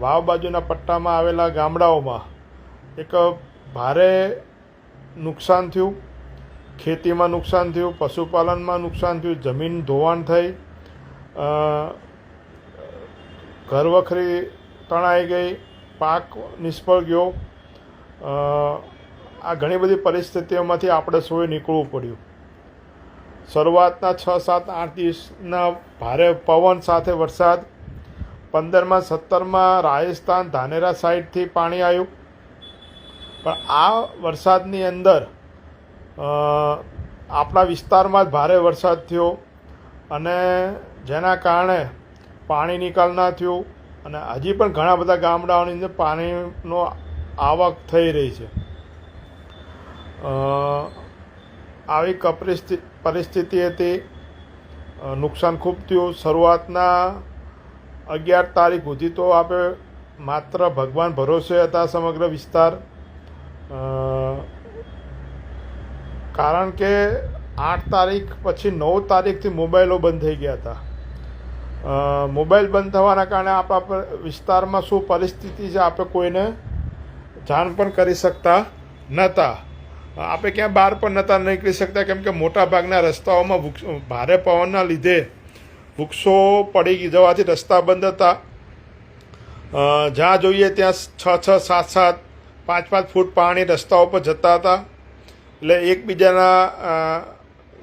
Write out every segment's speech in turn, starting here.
વાવ બાજુના પટ્ટામાં આવેલા ગામડાઓમાં એક ભારે નુકસાન થયું, ખેતીમાં નુકસાન થયું, પશુપાલનમાં નુકસાન થયું, જમીન ધોવાણ થઈ ઘર ઘરવખરી તણાઈ ગઈ, પાક નિષ્ફળ ગયો. આ ઘણી બધી પરિસ્થિતિઓમાંથી આપણે સૌએ નીકળવું પડ્યું. શરૂઆતના છ, સાત, આઠ દિવસના ભારે પવન સાથે વરસાદ પંદરમાં, સત્તરમાં રાજસ્થાન ધાનેરા સાઈડથી પાણી આવ્યું. પણ આ વરસાદની અંદર આપણા વિસ્તારમાં જ ભારે વરસાદ થયો અને જેના કારણે પાણી નિકાલ ના થયું અને હજી પણ ઘણા બધા ગામડાઓની અંદર પાણીનો આવક થઈ રહી છે. આવી પરિસ્થિતિ હતી. નુકસાન ખૂબ થયું. શરૂઆતના અગિયાર તારીખ સુધી તો આપણે માત્ર ભગવાન ભરોસે હતા સમગ્ર વિસ્તાર. કારણ કે આઠ તારીખ પછી નવ તારીખથી મોબાઈલો બંધ થઈ ગયા હતા. મોબાઈલ બંધ થવાના કારણે આપણા વિસ્તારમાં શું પરિસ્થિતિ છે આપણે કોઈને જાણ પણ કરી શકતા નહોતા આપણે ક્યાં બહાર પણ નહોતા નીકળી શકતા, કેમ કે મોટા ભાગના રસ્તાઓમાં ભારે પવનના લીધે વૃક્ષો પડી જવાથી રસ્તા બંધ હતા. જ્યાં જોઈએ ત્યાં છ છ, સાત સાત, પાંચ પાંચ ફૂટ પાણી રસ્તાઓ પર જતા હતા. એટલે એકબીજાના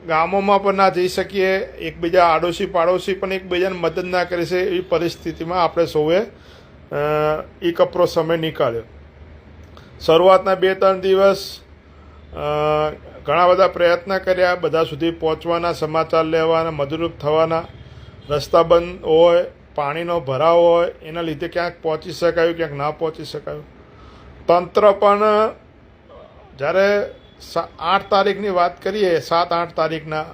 ગામોમાં પણ ના જઈ શકીએ. એકબીજા આડોશી પાડોશી પણ એકબીજાને મદદ ના કરી શકે એવી પરિસ્થિતિમાં આપણે સૌએ એ કપરો સમય નીકાળ્યો. શરૂઆતના બે, ત્રણ દિવસ ઘણા બધા પ્રયત્ન કર્યા. બધા સુધી પહોંચવાના, સમાચાર લેવાના, મદદરૂપ થવાના. રસ્તા બંધ હોય, પાણીનો ભરાવ હોય, એના લીધે ક્યાંક પહોંચી શકાયું, ક્યાંક ના પહોંચી શકાયું. તંત્ર પણ, જ્યારે આઠ તારીખની વાત કરીએ, સાત આઠ તારીખના,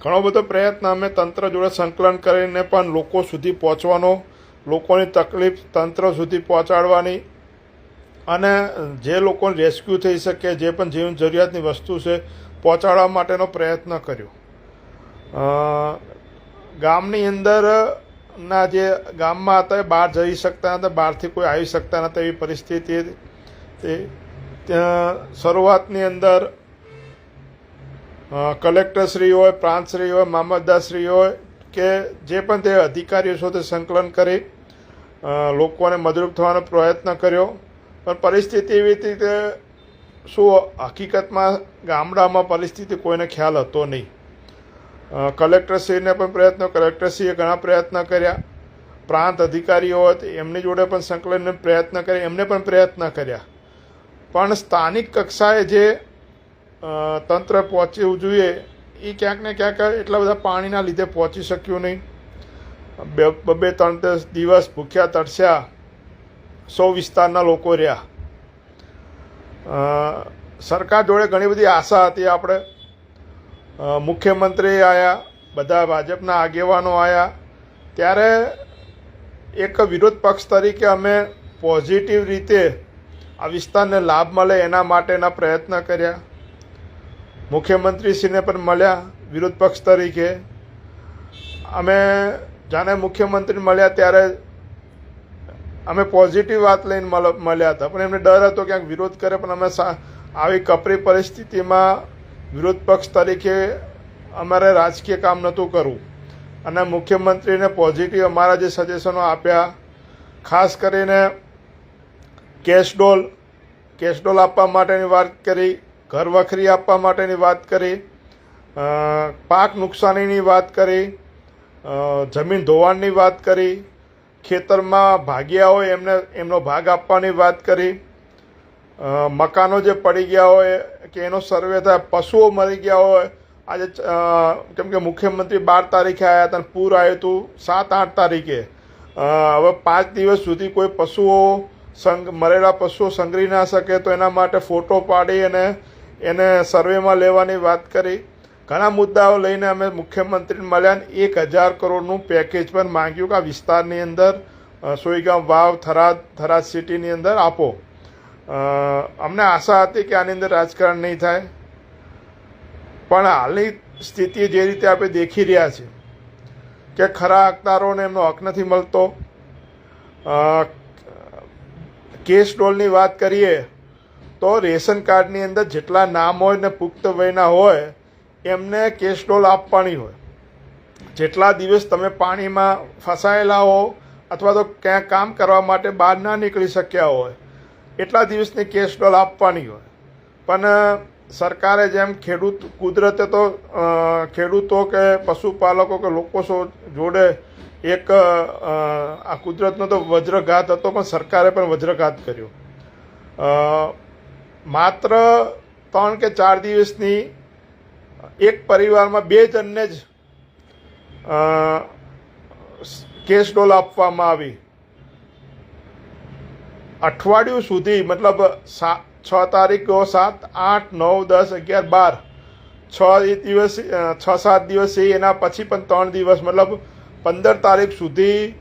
ઘણો બધો પ્રયત્ન અમે તંત્ર જોડે સંકલન કરીને પણ લોકો સુધી પહોંચવાનો, લોકોની તકલીફ તંત્ર સુધી પહોંચાડવાની અને જે લોકોને રેસ્ક્યુ થઈ શકે, જે પણ જીવન જરૂરિયાતની વસ્તુ છે, પહોંચાડવા માટેનો પ્રયત્ન કર્યો. ગામની અંદર ના જે ગામમાં હતા એ બહાર જઈ શકતા નહોતા બહારથી કોઈ આવી શકતા નહોતા એવી પરિસ્થિતિ તે, ત્યાં શરૂઆતની અંદર કલેક્ટરશ્રી હોય પ્રાંતશ્રી હોય મામલતદારશ્રી હોય કે જે પણ તે અધિકારીઓ સાથે સંકલન કરી લોકોને મદદરૂપ થવાનો પ્રયત્ન કર્યો. પણ પરિસ્થિતિ એવી હતી કે શું હકીકતમાં ગામડામાં પરિસ્થિતિ કોઈને ખ્યાલ હતો નહીં. કલેક્ટરશ્રીને પણ પ્રયત્નો, કલેક્ટરશ્રીએ ઘણા પ્રયત્ન કર્યા. પ્રાંત અધિકારીઓ હોય એમની જોડે પણ સંકલનને પ્રયત્ન કર્યા, એમને પણ પ્રયત્ન કર્યા. પણ સ્થાનિક કક્ષાએ જે તંત્ર પહોંચવું જોઈએ એ ક્યાંક ને ક્યાંક એટલા બધા પાણીના લીધે પહોંચી શક્યું નહીં. બે બે ત્રણ દિવસ ભૂખ્યા તરસ્યા, સૌ વિસ્તારના લોકો રહ્યા. સરકાર જોડે ઘણી બધી આશા હતી આપણે. મુખ્યમંત્રી આવ્યા બધા ભાજપના આગેવાનો આવ્યા ત્યારે એક વિરોધ પક્ષ તરીકે અમે પોઝિટિવ રીતે આ વિસ્તારને લાભ મળે એના માટેના પ્રયત્ન કર્યા. મુખ્યમંત્રીશ્રીને પણ મળ્યા વિરોધ પક્ષ તરીકે. અમે જાણે મુખ્યમંત્રી મળ્યા ત્યારે અમે પોઝિટિવ વાત લઈને મળ્યા હતા. પણ એમને ડર હતો ક્યાંક વિરોધ કરે, પણ અમે આવી કપરી પરિસ્થિતિમાં વિરોધ પક્ષ તરીકે અમારે રાજકીય કામ નહોતું કરવું. અને મુખ્યમંત્રીને પોઝિટિવ અમારા જે સજેશનો આપ્યા, ખાસ કરીને કેશડોલ કેશડોલ આપવા માટેની વાત કરી, ઘર વખરી આપવા માટેની વાત કરી પાક નુકસાનીની વાત કરી જમીન ધોવાણની વાત કરી, ખેતરમાં ભાગ્યા હોય એમને, એમનો ભાગ આપવાની વાત કરી મકાનો જે પડી ગયા હોય, કે એનો સર્વે થાય, પશુઓ મરી ગયા હોય, આજે કેમ કે મુખ્યમંત્રી બાર તારીખે આવ્યા હતા પૂર આવ્યું હતું સાત આઠ તારીખે. હવે પાંચ દિવસ સુધી કોઈ પશુઓ સંગ, મરેલા પશુઓ સંગ્રહી ના શકે તો એના માટે ફોટો પાડી અને એને સર્વેમાં લેવાની વાત કરી. ઘણા મુદ્દાઓ લઈને અમે મુખ્યમંત્રીને મળ્યા એક હજાર કરોડનું પેકેજ પણ માંગ્યું કે આ વિસ્તારની અંદર સોઈગામ વાવ થરાદ થરાદ સિટીની અંદર આપો. અમને આશા હતી કે આની અંદર રાજકારણ નહીં થાય. પણ હાલની સ્થિતિ જે રીતે આપણે દેખી રહ્યા છીએ કે ખરા હકદારોને એમનો હક નથી મળતો. કેસ ડોલની વાત કરીએ તો રેશન કાર્ડની અંદર જેટલા નામ હોય ને પુખ્ત વયના હોય, એમને કેસ ડોલ આપવાની હોય. જેટલા દિવસ તમે પાણીમાં ફસાયેલા હો અથવા તો ક્યાંક કામ કરવા માટે બહાર ના નીકળી શક્યા હોય એટલા દિવસની કેશ ડોલ આપવાની હોય. પણ સરકારે જેમ ખેડૂત કુદરતે તો ખેડૂતો કે પશુપાલકો કે લોકો જોડે એક આ કુદરતનો તો વજ્રઘાત હતો, પણ સરકારે પણ વજ્રઘાત કર્યો. માત્ર ત્રણ કે ચાર દિવસની એક પરિવારમાં બે જણને જ કેશ ડોલ આપવામાં આવી. અઠવાડિયું સુધી, મતલબ સા છ તારીખો સાત, આઠ, નવ, દસ, અગિયાર, બાર, છ દિવસ છ, સાત દિવસ એ એના પછી પણ ત્રણ દિવસ, મતલબ પંદર તારીખ સુધી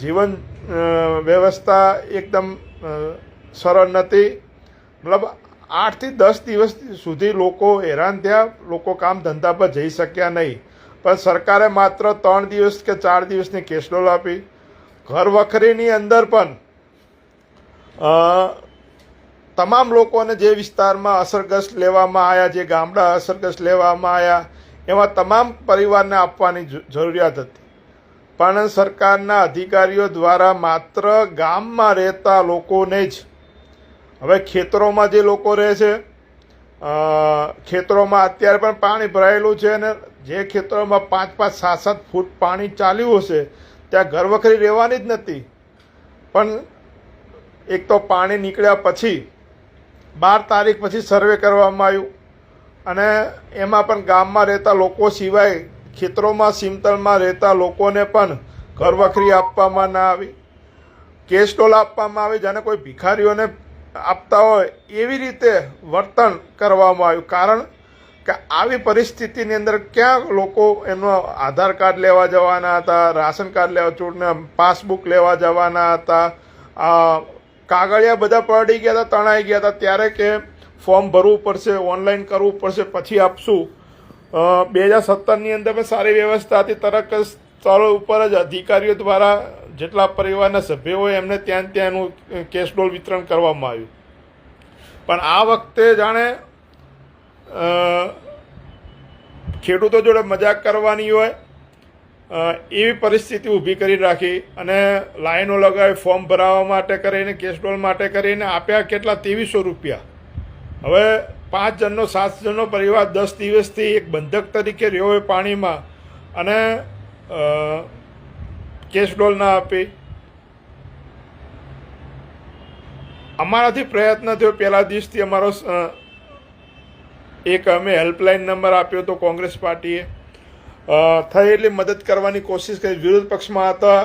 જીવન વ્યવસ્થા એકદમ સરળ નથી. મતલબ આઠથી દસ દિવસ સુધી લોકો હેરાન થયા, લોકો કામ ધંધા પર જઈ શક્યા નહીં. પણ સરકારે માત્ર ત્રણ દિવસ કે ચાર દિવસની કેશડોલ આપી. ઘર વખરીની અંદર પણ તમામ લોકોને જે વિસ્તારમાં અસરગ્રસ્ત લેવામાં આવ્યા જે ગામડા અસરગ્રસ્ત લેવામાં આવ્યા એમાં તમામ પરિવારને આપવાની જરૂરિયાત હતી. પણ સરકારના અધિકારીઓ દ્વારા માત્ર ગામમાં રહેતા લોકોને જ, હવે ખેતરોમાં જે લોકો રહે છે ખેતરોમાં અત્યારે પણ પાણી ભરાયેલું છે અને જે ખેતરોમાં પાંચ પાંચ, સાત સાત ફૂટ પાણી ચાલ્યું હશે, ત્યાં ઘરવખરી રહેવાની જ નથી. પણ એક તો પાણી નીકળ્યા પછી બાર તારીખ પછી સર્વે કરવામાં આવ્યું. અને એમાં પણ ગામમાં રહેતા લોકો સિવાય ખેતરોમાં સીમતળમાં રહેતા લોકોને પણ ઘરવખરી આપવામાં ના આવી. કેશ ટોલ આપવામાં આવી. જેને કોઈ ભિખારીઓને આપતા હોય એવી રીતે વર્તન કરવામાં આવ્યું. કારણ કે આવી પરિસ્થિતિની અંદર ક્યાં લોકો એનો આધાર કાર્ડ લેવા જવાના હતા, રાશન કાર્ડ લેવા, ચૂંટણી, પાસબુક લેવા જવાના હતા કાગળિયા બધા પડી ગયા હતા, તણાઈ ગયા હતા. ત્યારે કે ફોર્મ ભરવું પડશે, ઓનલાઈન કરવું પડશે, પછી આપશું. બે હજાર સત્તરની અંદર પણ સારી વ્યવસ્થા હતી. તરત જ સ્થળ ઉપર જ અધિકારીઓ દ્વારા જેટલા પરિવારના સભ્યો હોય, એમને ત્યાં ત્યાં એનું કેશ ડોલ વિતરણ કરવામાં આવ્યું. પણ આ વખતે જાણે ખેડૂતો જોડે મજાક કરવાની હોય એવી પરિસ્થિતિ ઊભી કરી રાખી અને લાઈનો લગાવી, ફોર્મ ભરાવવા માટે કરીને કેશ ડોલ માટે કરીને આપ્યા કેટલા? ત્રેવીસો રૂપિયા. હવે પાંચ જણનો, સાત જણનો પરિવાર દસ દિવસથી એક બંધક તરીકે રહ્યો હોય પાણીમાં અને કેસડોલ ના આપી. અમારાથી પ્રયત્ન થયો પહેલા દિવસથી અમારો એક અમે હેલ્પલાઇન નંબર આપ્યો હતો કોંગ્રેસ પાર્ટીએ. થઈ એટલી મદદ કરવાની કોશિશ કરી. વિરોધ પક્ષમાં હતા.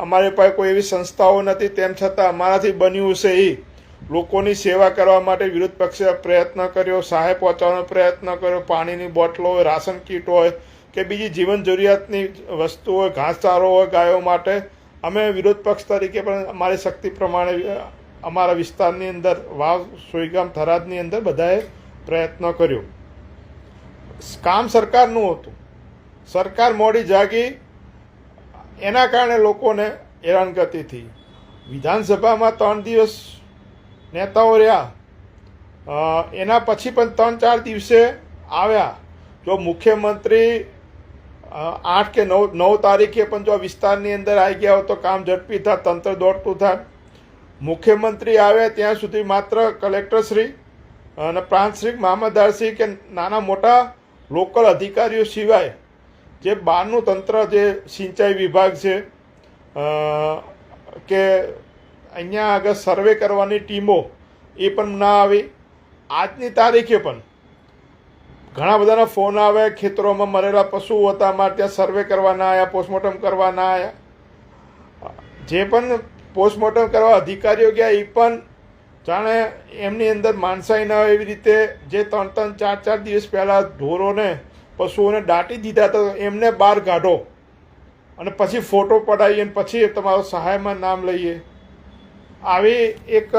અમારી પાસે કોઈ એવી સંસ્થાઓ નથી. તેમ છતાં અમારાથી બન્યું છે એ લોકોની સેવા કરવા માટે વિરોધ પક્ષે પ્રયત્ન કર્યો. સહાય પહોંચાડવાનો પ્રયત્ન કર્યો. પાણીની બોટલો હોય, રાશન કીટ હોય કે બીજી જીવન જરૂરિયાતની વસ્તુ હોય, ઘાસચારો હોય, ગાયો માટે. અમે વિરોધ પક્ષ તરીકે પણ અમારી શક્તિ પ્રમાણે અમારા વિસ્તારની અંદર, વાવ, સોઈગામ, થરાદની અંદર બધાએ પ્રયત્ન કર્યો. કામ સરકારનું હતું. સરકાર મોડી જાગી. એના કારણે લોકોને હેરાન કરતી હતી. વિધાનસભામાં ત્રણ દિવસ નેતાઓ રહ્યા. એના પછી પણ ત્રણ ચાર દિવસે આવ્યા. જો મુખ્યમંત્રી આઠ કે નવ નવ તારીખે પણ જો વિસ્તારની અંદર આવી ગયા હોય તો કામ ઝડપી થાય, તંત્ર દોડતું થાય. મુખ્યમંત્રી આવે ત્યાં સુધી માત્ર કલેક્ટરશ્રી અને પ્રાંતશ્રી મામલતદારશ્રી કે નાના મોટા લોકલ અધિકારીઓ સિવાય જે બહારનું તંત્ર જે સિંચાઈ વિભાગ છે કે અહીંયા આગળ સર્વે કરવાની ટીમો એ પણ ના આવી. આજની તારીખે પણ ઘણા બધાના ફોન આવે, ખેતરોમાં મરેલા પશુઓ હતા, અમારે ત્યાં સર્વે કરવાના આવ્યા પોસ્ટમોર્ટમ કરવાના આવ્યા જે પણ પોસ્ટમોર્ટમ કરવા અધિકારીઓ ગયા એ પણ જાણે એમની અંદર માણસાઈ ન એવી રીતે જે ત્રણ ત્રણ ચાર ચાર દિવસ પહેલાં ઢોરોને પશુઓને દાટી દીધા તો એમને બહાર કાઢો. અને પછી ફોટો પડાવીએ અને પછી તમારો સહાયમાં નામ લઈએ. આવી એક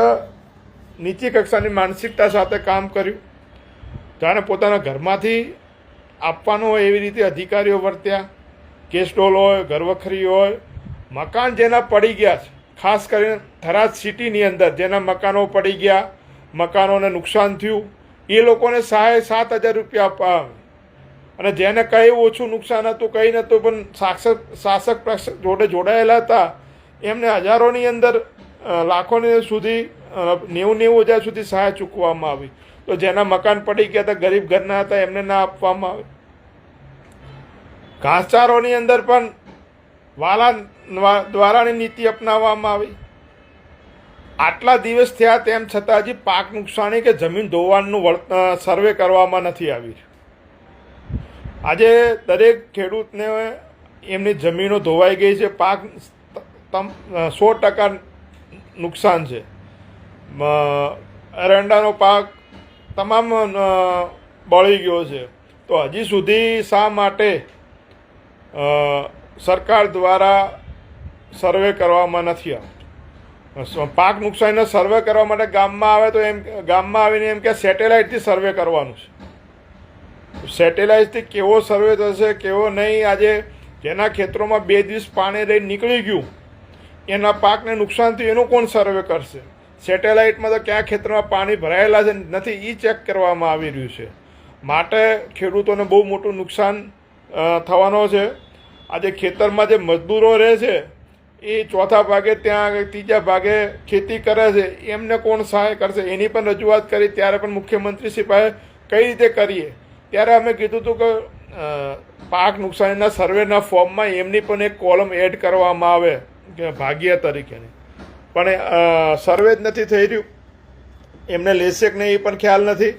નીચી કક્ષાની માનસિકતા સાથે કામ કર્યું. જાણે પોતાના ઘરમાંથી આપવાનું હોય એવી રીતે અધિકારીઓ વર્ત્યા. કેસ ડોલ હોય, ઘરવખરી હોય, મકાન જેના પડી ગયા છે. ખાસ કરીને થરાદ સિટીની અંદર જેના મકાનો પડી ગયા, મકાનોને નુકસાન થયું. એ લોકોને સહાય સાત હજાર રૂપિયા આપવા અને જેને કંઈ ઓછું નુકસાન હતું, કંઈ નહોતું, પણ શાસક શાસક જોડે જોડાયેલા હતા, એમને હજારોની અંદર લાખોની સુધી નેવું નેવું હજાર સુધી સહાય ચૂકવવામાં આવી. તો જેના મકાન પડી ગયા હતા, ગરીબ ઘરના હતા, એમને ના આપવામાં આવે. ઘાસચારોની અંદર પણ વાલા દ્વારાની નીતિ અપનાવવામાં આવી. આટલા દિવસ થયા તેમ છતાં હજી પાક નુકસાની કે જમીન ધોવાણનું સર્વે કરવામાં નથી આવી. આજે દરેક ખેડૂતને એમની જમીનો ધોવાઈ ગઈ છે, પાક સો ટકા નુકસાન છે. એરંડાનો પાક તમામ બળી ગયો છે. તો હજી સુધી શા માટે સરકાર દ્વારા સર્વે કરવામાં નથી આવતું પાક નુકસાનનો સર્વે કરવા માટે ગામમાં આવે તો એમ, ગામમાં આવીને એમ કે સેટેલાઇટથી સર્વે કરવાનું છે. સેટેલાઇટથી કેવો સર્વે થશે, કેવો નહીં, આજે જેના ખેતરોમાં બે દિવસ પાણી રહી નીકળી ગયું, એના પાકને નુકસાન થયું, એનું કોણ સર્વે કરશે? સેટેલાઇટમાં તો ક્યાં ખેતરમાં પાણી ભરાયેલા છે, નથી એ ચેક કરવામાં આવી રહ્યું છે. માટે ખેડૂતોને બહુ મોટું નુકસાન થવાનો છે. આજે ખેતરમાં જે મજદૂરો રહે છે એ ચોથા ભાગે ત્યાં ત્રીજા ભાગે ખેતી કરે છે, એમને કોણ સહાય કરશે? એની પણ રજૂઆત કરી, ત્યારે પણ મુખ્યમંત્રી પાસે કઈ રીતે કરીએ? ત્યારે અમે કીધું હતું કે પાક નુકસાનીના સર્વેના ફોર્મમાં એમની પણ એક કોલમ એડ કરવામાં આવે, કે ભાગ્ય તરીકેની. પણ સર્વે જ નથી થઈ રહ્યું. એમને લેશે કે નહીં એ પણ ખ્યાલ નથી.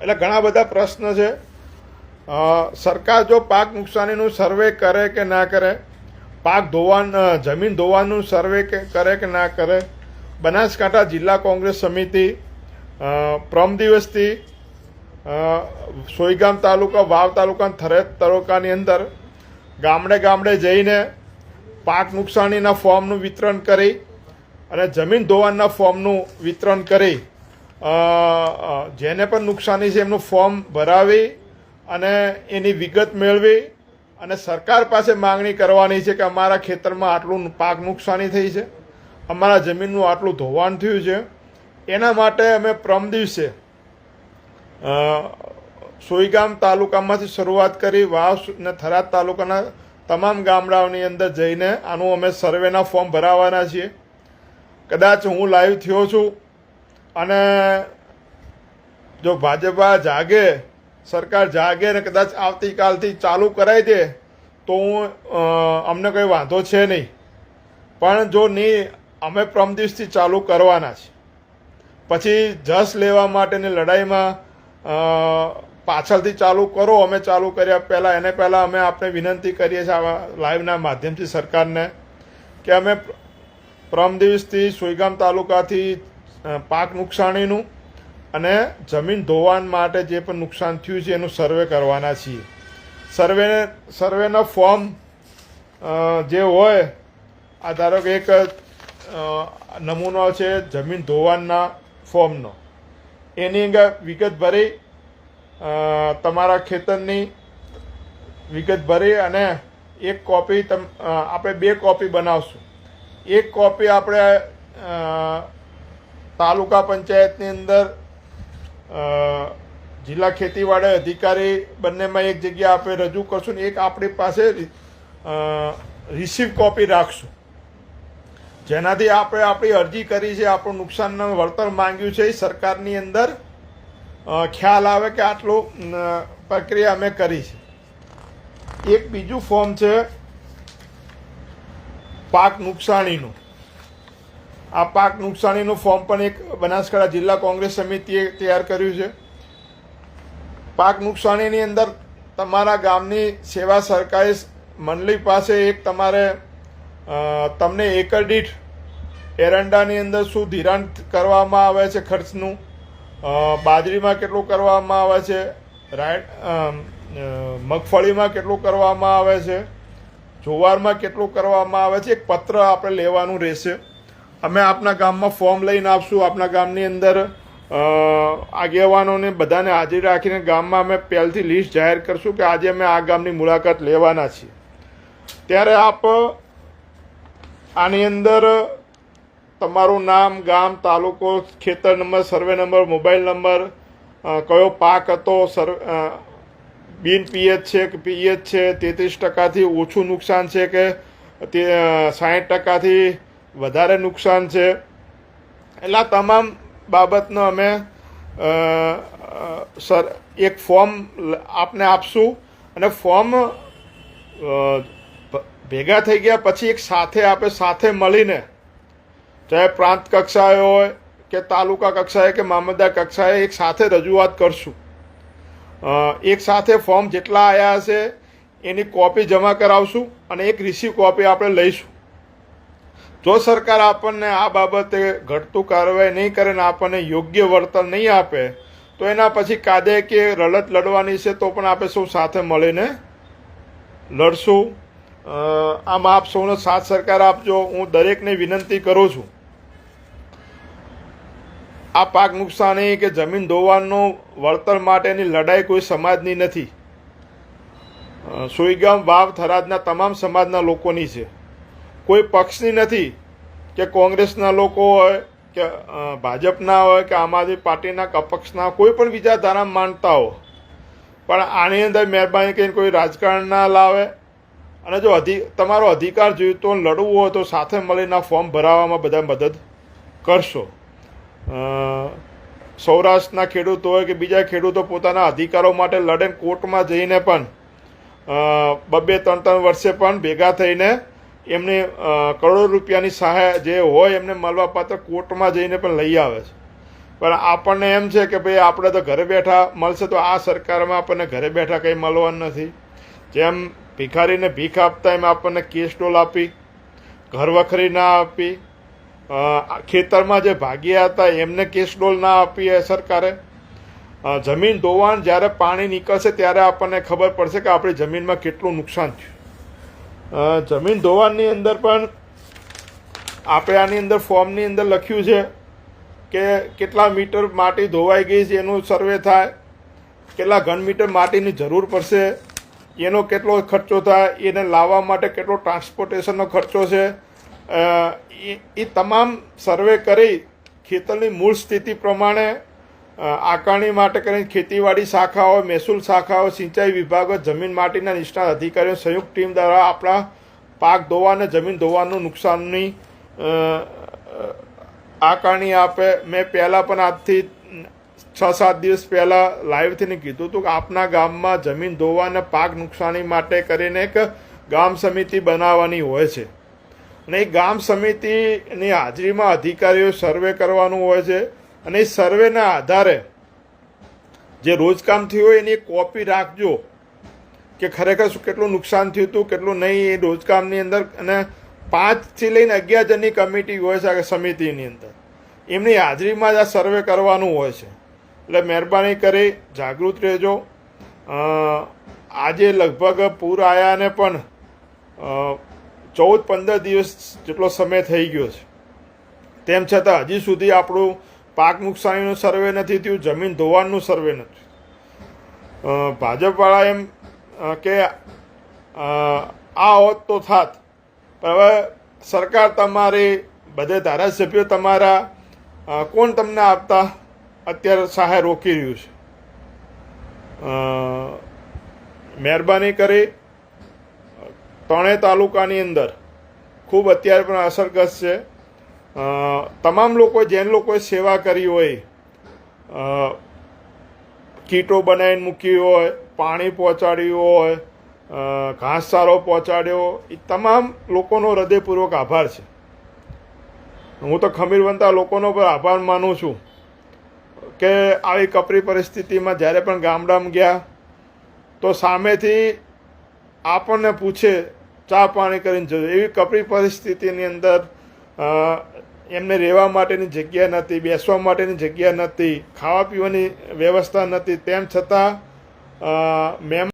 એટલે ઘણા બધા પ્રશ્ન છે. સરકાર જો પાક નુકસાનીનું સર્વે કરે કે ના કરે, પાક ધોવા જમીન ધોવાનું સર્વે કરે કે ના કરે, બનાસકાંઠા જિલ્લા કોંગ્રેસ સમિતિ પ્રમ દિવસથી અ, સોઈગામ તાલુકા વાવ તાલુકા થરેદ તાલુકાની અંદર ગામડે ગામડે જઈને પાક નુકસાનીના ફોર્મનું વિતરણ કરી અને જમીન ધોવાણના ફોર્મનું વિતરણ કરી જેને પણ નુકસાની છે એમનું ફોર્મ ભરાવી અને એની વિગત મેળવી અને સરકાર પાસે માંગણી કરવાની છે કે અમારા ખેતરમાં આટલું પાક નુકસાની થઈ છે અમારા જમીનનું આટલું ધોવાણ થયું છે. એના માટે અમે પ્રમ દિવસે સોઈગામ તાલુકામાંથી શરૂઆત કરી વાવ અને થરાદ તાલુકાના તમામ ગામડાઓની અંદર જઈને આનું અમે સર્વેના ફોર્મ ભરાવાના છીએ. કદાચ હું લાઈવ થયો છું અને જો ભાજપા જાગે, સરકાર જાગે ને કદાચ આવતીકાલથી ચાલુ કરાવી દે, તો હું અમને કંઈ વાંધો છે નહીં. પણ જો નહીં, અમે પ્રમદિવસથી ચાલુ કરવાના છે પછી જસ લેવા માટેની લડાઈમાં પાછળથી ચાલુ કરો, અમે ચાલુ કર્યા. પહેલાં એને પહેલાં અમે આપણે વિનંતી કરીએ છીએ આવા લાઈવના માધ્યમથી સરકારને કે અમે પ્રમ દિવસથી સુઈગામ તાલુકાથી પાક નુકસાનીનું અને જમીન ધોવાણ માટે જે પણ નુકસાન થયું છે એનું સર્વે કરવાના છીએ. સર્વે, સર્વેના ફોર્મ જે હોય, આ ધારો કે એક નમૂનો છે જમીન ધોવાણના ફોર્મનો. એની અંદર વિગત ભરી તમારા ખેતરની વિગત ભરી અને એક કોપી તમ આપણે બે કોપી બનાવશું. એક કોપી આપણે તાલુકા પંચાયતની અંદર જિલ્લા ખેતીવાડી અધિકારી બંનેમાં એક જગ્યા આપણે રજૂ કરશું ને એક આપણી પાસે રિસીવ કોપી રાખશું. જેનાથી આપણે આપણી અરજી કરી છે, આપણું નુકસાનનું વળતર માંગ્યું છે. એ સરકારની અંદર ખ્યાલ આવે કે આટલું પ્રક્રિયા અમે કરી છે. એક બીજું ફોર્મ છે, પાક નુકસાનીનું. આ પાક નુકસાનીનું ફોર્મ પણ એક બનાસકાંઠા જિલ્લા કોંગ્રેસ સમિતિએ તૈયાર કર્યું છે. પાક નુકસાનીની અંદર તમારા ગામની સેવા સરકારી મંડળી પાસે એક તમારે તમને એકર દીઠ એરંડાની અંદર શું ધિરાણ કરવામાં આવે છે ખર્ચનું? બાજરીમાં કેટલું કરવામાં આવે છે? રાઈટ મગફળીમાં કેટલું કરવામાં આવે છે? જુવારમાં કેટલું કરવામાં આવે છે? એક પત્ર આપણે લેવાનું રહેશે. અમે આપના ગામમાં ફોર્મ લઈને આપશું. આપના ગામની અંદર આગેવાનોને બધાને હાજરી રાખીને ગામમાં અમે પહેલથી લિસ્ટ જાહેર કરશું કે આજે અમે આ ગામની મુલાકાત લેવાના છીએ. ત્યારે આપ આની અંદર તમારું નામ, ગામ, તાલુકો, ખેતર number, survey number, mobile number કયો પાક હતો સર્વે બિન પીએચ છે કે પીએચ છે, તેત્રીસ ટકાથી ઓછું નુકસાન છે કે તે સાઠ ટકાથી વધારે નુકસાન છે. એટલે આ તમામ બાબતનો અમે સર, એક ફોર્મ આપને આપશું. અને ફોર્મ ભેગા થઈ ગયા, પછી એક સાથે આપણે સાથે મળીને. ચાહે પ્રાંત કક્ષાએ હોય કે તાલુકા કક્ષાએ કે મામલતદાર કક્ષાએ એક સાથે રજૂઆત કરશું. એક સાથે ફોર્મ જેટલા આવ્યા હશે, એની કોપી જમા કરાવશું અને એક રિસીવ કોપી આપણે લઈશું. જો સરકાર આપણને આ બાબતે ઘટતું કાર્યવાહી નહીં કરે ને આપણને યોગ્ય વળતર નહીં આપે, તો એના પછી કાયદે કે રડત લડવાની છે તો પણ આપણે સૌ સાથે મળીને લડશું. આમાં આપ સૌનો સાથ સરકાર આપજો. હું દરેકને વિનંતી કરું છું. આ પાક નુકસાની કે જમીન ધોવાનું વળતર માટેની લડાઈ કોઈ સમાજની નથી. સુઈગામ, વાવ, થરાદના તમામ સમાજના લોકોની છે. કોઈ પક્ષની નથી કે કોંગ્રેસના લોકો હોય કે ભાજપના હોય કે આમ આદમી પાર્ટીના કપક્ષના કોઈ પણ વિચારધારા માનતા હો પણ આની અંદર મહેરબાની કરીને કોઈ રાજકારણ ના લાવે અને જો અધિ, તમારો અધિકાર જોઈતો તો લડવું હોય તો સાથે મળીને ફોર્મ ભરાવવામાં બધા મદદ કરશો. સૌરાષ્ટ્રના ખેડૂતો હોય કે બીજા ખેડૂતો પોતાના અધિકારો માટે લડે કોર્ટમાં જઈને પણ બે ત્રણ ત્રણ વર્ષે પણ ભેગા થઈને એમને કરોડો રૂપિયાની સહાય જે હોય એમને મળવાપાત્ર કોર્ટમાં જઈને પણ લઈ આવે છે. પણ આપણને એમ છે કે ભાઈ આપણે તો ઘરે બેઠા મળશે તો આ સરકારમાં આપણને ઘરે બેઠા કંઈ મળવાનું નથી. જેમ ભિખારીને ભીખ આપતા એમ આપણને કેસ ડોલ આપી, ઘર વખરી ના આપી ખેતરમાં જે ભાગ્યા હતા એમને કેસ ડોલ ના આપી એ સરકારે. જમીન ધોવાણ જ્યારે પાણી નીકળશે ત્યારે આપણને ખબર પડશે કે આપણી જમીનમાં કેટલું નુકસાન થયું. જમીન ધોવાણની અંદર પણ આપણે આની અંદર ફોર્મની અંદર લખ્યું છે કે કેટલા મીટર માટી ધોવાઈ ગઈ છે એનું સર્વે થાય, કેટલા ઘન મીટર માટીની જરૂર પડશે એનો કેટલો ખર્ચો થાય, એને લાવવા માટે કેટલો ટ્રાન્સપોર્ટેશનનો ખર્ચો છે એ તમામ સર્વે કરી ખેતરની મૂળ સ્થિતિ પ્રમાણે આકારણી માટે કરીને ખેતીવાડી શાખાઓ, મહેસૂલ શાખાઓ, સિંચાઈ વિભાગો, જમીન માટીના નિષ્ણાત અધિકારીઓ, સંયુક્ત ટીમ દ્વારા આપણા પાક ધોવા અને જમીન ધોવાનું નુકસાનની આકારણી આપે. મેં પહેલાં પણ આજથી છ સાત દિવસ પહેલાં લાઈવથી કીધું હતું કે આપના ગામમાં જમીન ધોવા પાક નુકસાની માટે કરીને એક ગામ સમિતિ બનાવવાની હોય છે. અને એ ગામ સમિતિની હાજરીમાં અધિકારીઓ સર્વે કરવાનું હોય છે અને એ સર્વેના આધારે જે રોજકામ થયું હોય એની કોપી રાખજો કે ખરેખર શું કેટલું નુકસાન થયું હતું, કેટલું નહીં, એ રોજકામની અંદર અને પાંચથી લઈને અગિયાર જણની કમિટી હોય છે સમિતિની અંદર. એમની હાજરીમાં જ આ સર્વે કરવાનું હોય છે. એટલે મહેરબાની કરી જાગૃત રહેજો. આજે લગભગ પૂર આવ્યાને પણ ચૌદ પંદર દિવસ જેટલો સમય થઈ ગયો છે. તેમ છતાં હજી સુધી આપણું પાક નુકસાનીનું સર્વે નથી થયું, જમીન ધોવાણનું સર્વે નથી ભાજપવાળા એમ કે આ હોત તો થાત હવે સરકાર તમારી, બધે ધારાસભ્યો તમારા કોણ તમને આપતા? અત્યારે સહાય રોકી રહ્યું છે. મહેરબાની કરી ત્રણેય તાલુકાની અંદર ખૂબ અત્યારે પણ અસરગ્રસ્ત છે. તમામ લોકો જેન લોકોએ સેવા કરી હોય કીટો બનાવીને મૂકી હોય, પાણી પહોંચાડ્યું હોય ઘાસચારો પહોંચાડ્યો એ તમામ લોકોનો હૃદયપૂર્વક આભાર છે. હું તો ખમીરવંતા લોકોનો પણ આભાર માનું છું. કે આવી કપરી પરિસ્થિતિમાં જ્યારે પણ ગામડામાં ગયા, તો સામેથી આપણને પૂછે, ચા પાણી કરીને જજો. એવી કપરી પરિસ્થિતિની અંદર એમને રહેવા માટેની જગ્યા નથી બેસવા માટેની જગ્યા નથી ખાવા પીવાની વ્યવસ્થા નથી તેમ છતાં મહેમાન